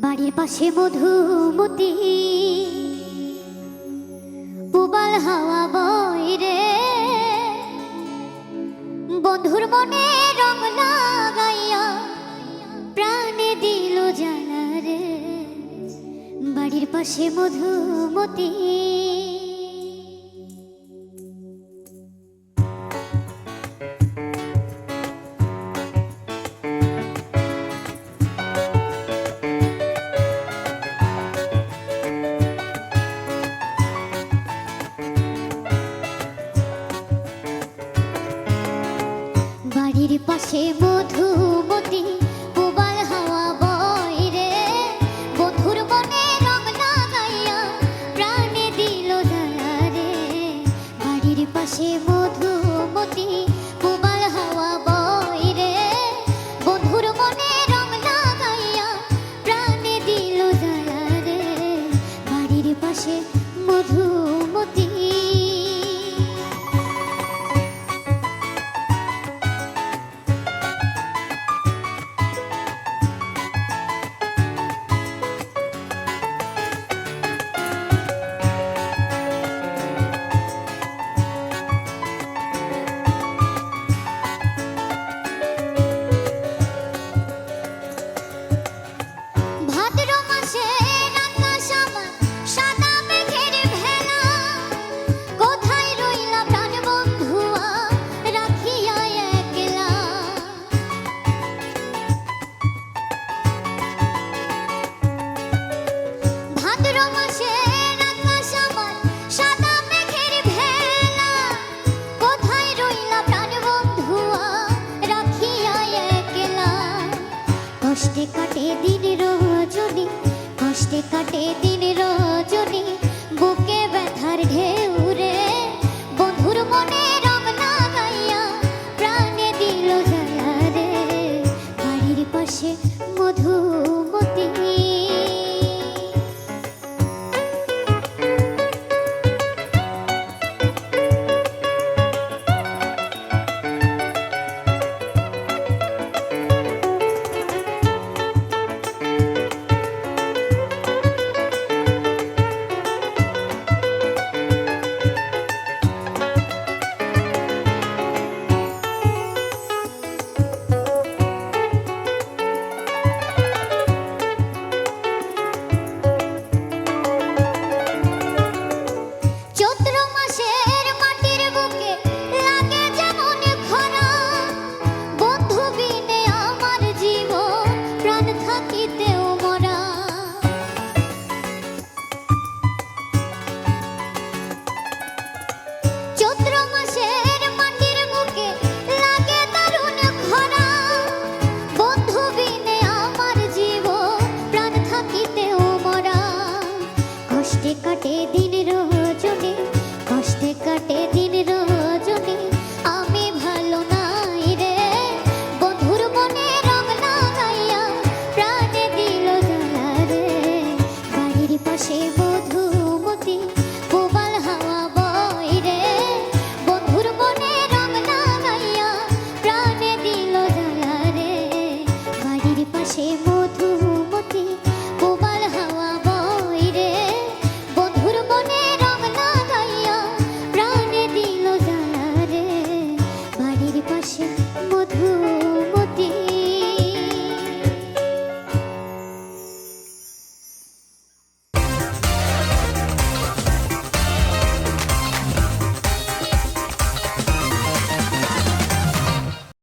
বাড়ির পাশে মধুমতি। পুবাল হাওয়া বইরে রে। বন্ধুর মনে রং লাগাইয়া প্রাণে দিল জানা রে। বাড়ির পাশে মধুমতি। পাশে মধুমতি পুবাল হাওয়া বয় রে। বন্ধুর মনে রং লাগাইয়া প্রাণে দিল পাশে মধুমতি পুবাল হাওয়া বয় রে। বন্ধুর মনে রং লাগাইয়া প্রাণে দিল পাশে কষ্টে কাটে দিন রজনী, কষ্টে কাটে দিন রজনী। বুকে ব্যথার ঢেউ রে, বন্ধুর মনে রং লাগাইয়া প্রাণে দিল জ্বালা রে। বাড়ির পাশে থাকিতেও মধুর